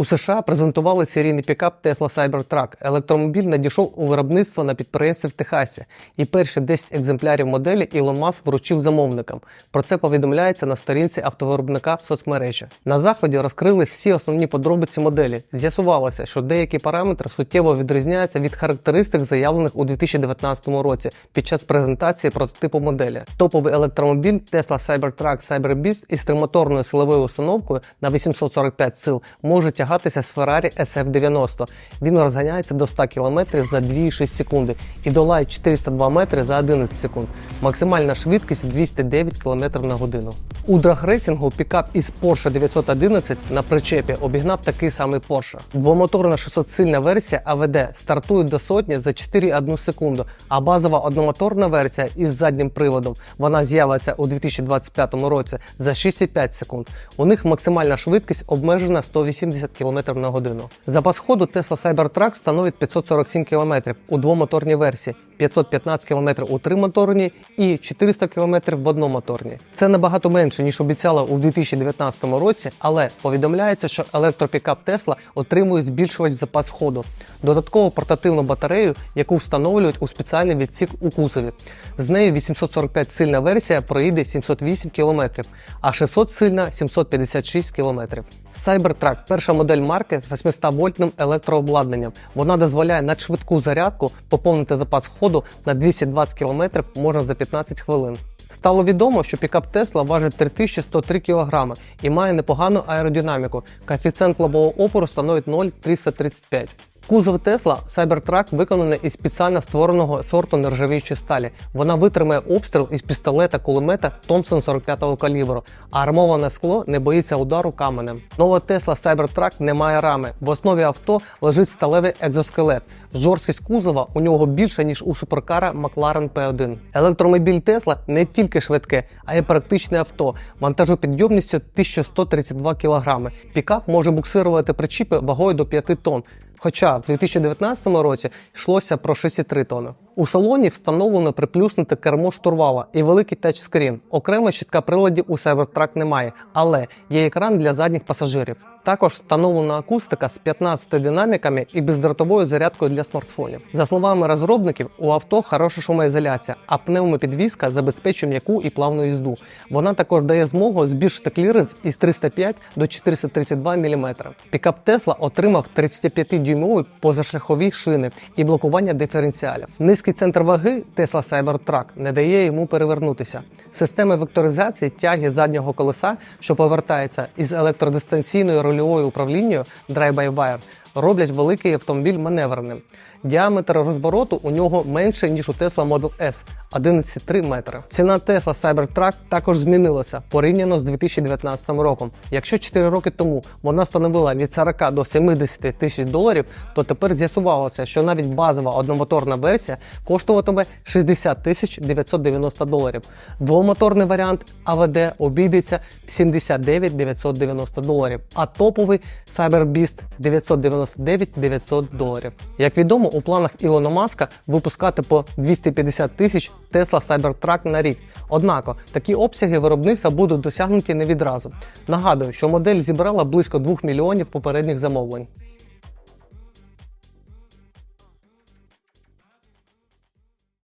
У США презентували серійний пікап Tesla Cybertruck. Електромобіль надійшов у виробництво на підприємстві в Техасі, і перші 10 екземплярів моделі Ілон Маск вручив замовникам. Про це повідомляється на сторінці автовиробника в соцмережі. На заході розкрили всі основні подробиці моделі. З'ясувалося, що деякі параметри суттєво відрізняються від характеристик, заявлених у 2019 році під час презентації прототипу моделі. Топовий електромобіль Tesla Cybertruck CyberBeast із тримоторною силовою установкою на 845 сил може тягатися з Ferrari SF90. Він розганяється до 100 км за 2,6 секунди і долає 402 метри за 11 секунд. Максимальна швидкість 209 км на годину. У драгрейсингу пікап із Porsche 911 на причепі обігнав такий самий Porsche. Двомоторна 600-сильна версія AVD стартує до сотні за 4,1 секунду, а базова одномоторна версія із заднім приводом вона з'явиться у 2025 році за 6,5 секунд. У них максимальна швидкість обмежена 180 км на годину. Запас ходу Tesla Cybertruck становить 547 км у двомоторній версії, 515 км у тримоторній і 400 км в одномоторній. Це набагато менше ніж обіцяла у 2019 році, але повідомляється, що електропікап Tesla отримує збільшувач запас ходу, додаткову портативну батарею, яку встановлюють у спеціальний відсік у кузові. З нею 845 сильна версія проїде 708 км, а 600 сильна 756 км. Cybertruck – перша модель марки з 800 вольтним електрообладнанням. Вона дозволяє на швидку зарядку поповнити запас ходу на 220 км можна за 15 хвилин. Стало відомо, що пікап Тесла важить 3103 кг і має непогану аеродинаміку. Коефіцієнт лобового опору становить 0,335. Кузов Tesla Cybertruck виконаний із спеціально створеного сорту нержавіючої сталі. Вона витримає обстріл із пістолета кулемета Thompson 45-го калібру, а армоване скло не боїться удару каменем. Нова Tesla Cybertruck не має рами. В основі авто лежить сталевий екзоскелет. Жорсткість кузова у нього більша, ніж у суперкара McLaren P1. Електромобіль Tesla не тільки швидке, а й практичне авто, вантажопідйомністю 1132 кг. Пікап може буксирувати причіпи вагою до 5 тонн. Хоча в 2019 році йшлося про 63 тонни. У салоні встановлено приплюснуте кермо штурвала і великий тачскрін. Окремо щитка приладів у Cybertruck немає, але є екран для задніх пасажирів. Також встановлена акустика з 15 динаміками і бездротовою зарядкою для смартфонів. За словами розробників, у авто хороша шумоізоляція, а пневмопідвізка забезпечує м'яку і плавну їзду. Вона також дає змогу збільшити кліренс із 305 до 432 мм. Пікап Tesla отримав 35-дюймові позашляхові шини і блокування диференціалів. Низький центр ваги Tesla Cybertruck не дає йому перевернутися. Системи векторизації тяги заднього колеса, що повертається із електродистанційною рульовою управлінню Drive-by-Wire, роблять великий автомобіль маневреним. Діаметр розвороту у нього менше, ніж у Tesla Model S 11,3 метри. Ціна Tesla Cybertruck також змінилася порівняно з 2019 роком. Якщо 4 роки тому вона становила від 40 до 70 тисяч доларів, то тепер з'ясувалося, що навіть базова одномоторна версія коштуватиме 60 тисяч 990 доларів. Двомоторний варіант AVD обійдеться в 79 990 доларів, а топовий CyberBeast 999 900 доларів. Як відомо, у планах Ілона Маска випускати по 250 тисяч Tesla Cybertruck на рік. Однак такі обсяги виробництва будуть досягнуті не відразу. Нагадую, що модель зібрала близько 2 мільйонів попередніх замовлень.